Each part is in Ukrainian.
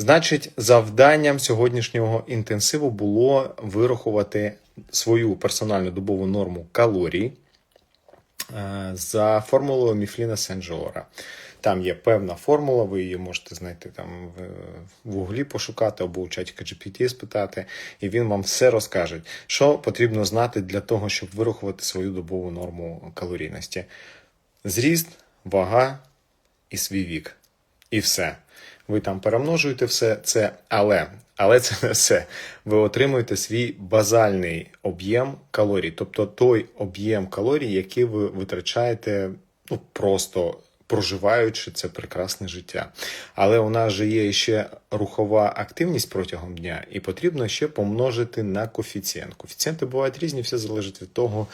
Значить, завданням сьогоднішнього інтенсиву було вирахувати свою персональну добову норму калорій е, за формулою Міфліна Сенджора. Там є певна формула, ви її можете знайти там в, гуглі пошукати або у чаті GPT спитати, і він вам все розкаже, що потрібно знати для того, щоб вирахувати свою добову норму калорійності. Зріст, вага і свій вік. І все. Ви там перемножуєте все це, але, але це не все. Ви отримуєте свій базальний об'єм калорій, тобто той об'єм калорій, який ви витрачаєте ну, просто проживаючи це прекрасне життя. Але у нас же є ще рухова активність протягом дня, і потрібно ще помножити на коефіцієнт. Коефіцієнти бувають різні, все залежить від того,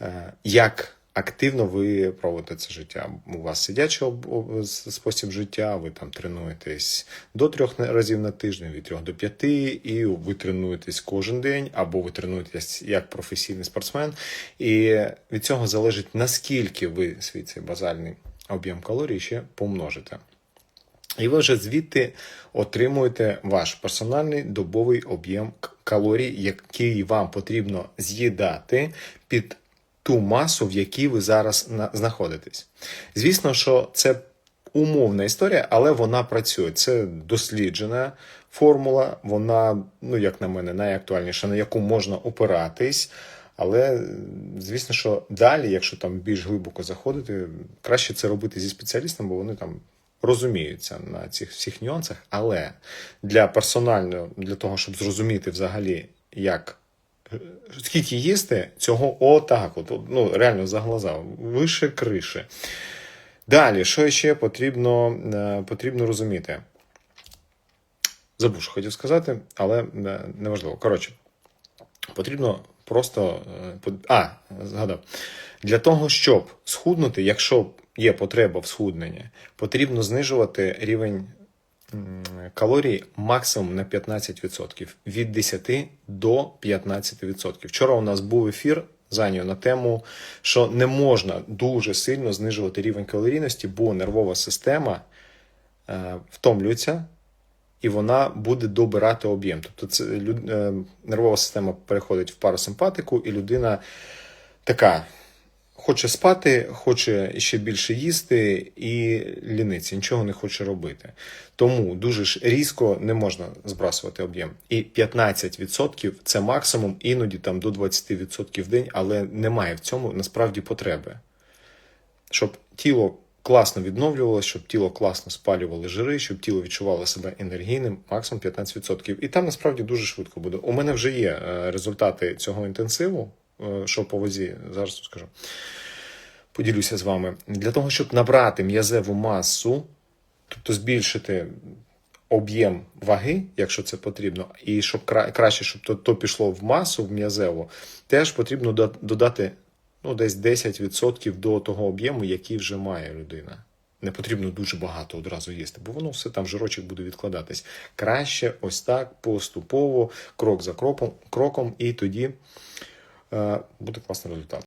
е, як активно ви проводите це життя. У вас сидячий спосіб життя, ви там тренуєтесь до трьох разів на тиждень, від трьох до п'яти, і ви тренуєтесь кожен день, або ви тренуєтесь як професійний спортсмен. І від цього залежить наскільки ви свій цей базальний об'єм калорій ще помножите. І ви вже звідти отримуєте ваш персональний добовий об'єм калорій, який вам потрібно з'їдати під ту масу, в якій ви зараз знаходитесь. Звісно, що це умовна історія, але вона працює. Це досліджена формула, вона, ну як на мене, найактуальніша, на яку можна опиратись. Але звісно, що далі, якщо там більш глибоко заходити, краще це робити зі спеціалістом, бо вони там розуміються на цих всіх нюансах. Але для персонального, для того, щоб зрозуміти взагалі, як скільки їсти, цього отак, от, ну реально за глаза, вище криші. Далі, що ще потрібно, е, потрібно розуміти? Забув, що хотів сказати, але е, неважливо. Коротше, потрібно просто. е, А, згадав. Для того, щоб схуднути, якщо є потреба в схудненні, потрібно знижувати рівень м, калорій максимум на 15%. Від 10 до 15%. Вчора у нас був ефір зайняв на тему, що не можна дуже сильно знижувати рівень калорійності, бо нервова система е, втомлюється і вона буде добирати об'єм. Тобто це е, нервова система переходить в парасимпатику, і людина така хоче спати, хоче ще більше їсти і ліниться, нічого не хоче робити. Тому дуже ж різко не можна збрасувати об'єм. І 15% це максимум, іноді там до 20% в день, але немає в цьому насправді потреби щоб тіло класно відновлювалося, щоб тіло класно спалювало жири, щоб тіло відчувало себе енергійним, максимум 15%. І там насправді дуже швидко буде. У мене вже є е, результати цього інтенсиву, що по вазі, зараз скажу. Поділюся з вами. Для того, щоб набрати м'язеву масу, тобто збільшити об'єм ваги, якщо це потрібно, і щоб краще, щоб то, то пішло в масу, в м'язеву, теж потрібно додати ну, десь 10% до того об'єму, який вже має людина. Не потрібно дуже багато одразу їсти, бо воно все там жирочок буде відкладатись. Краще ось так поступово, крок за кроком, кроком і тоді е, буде класний результат.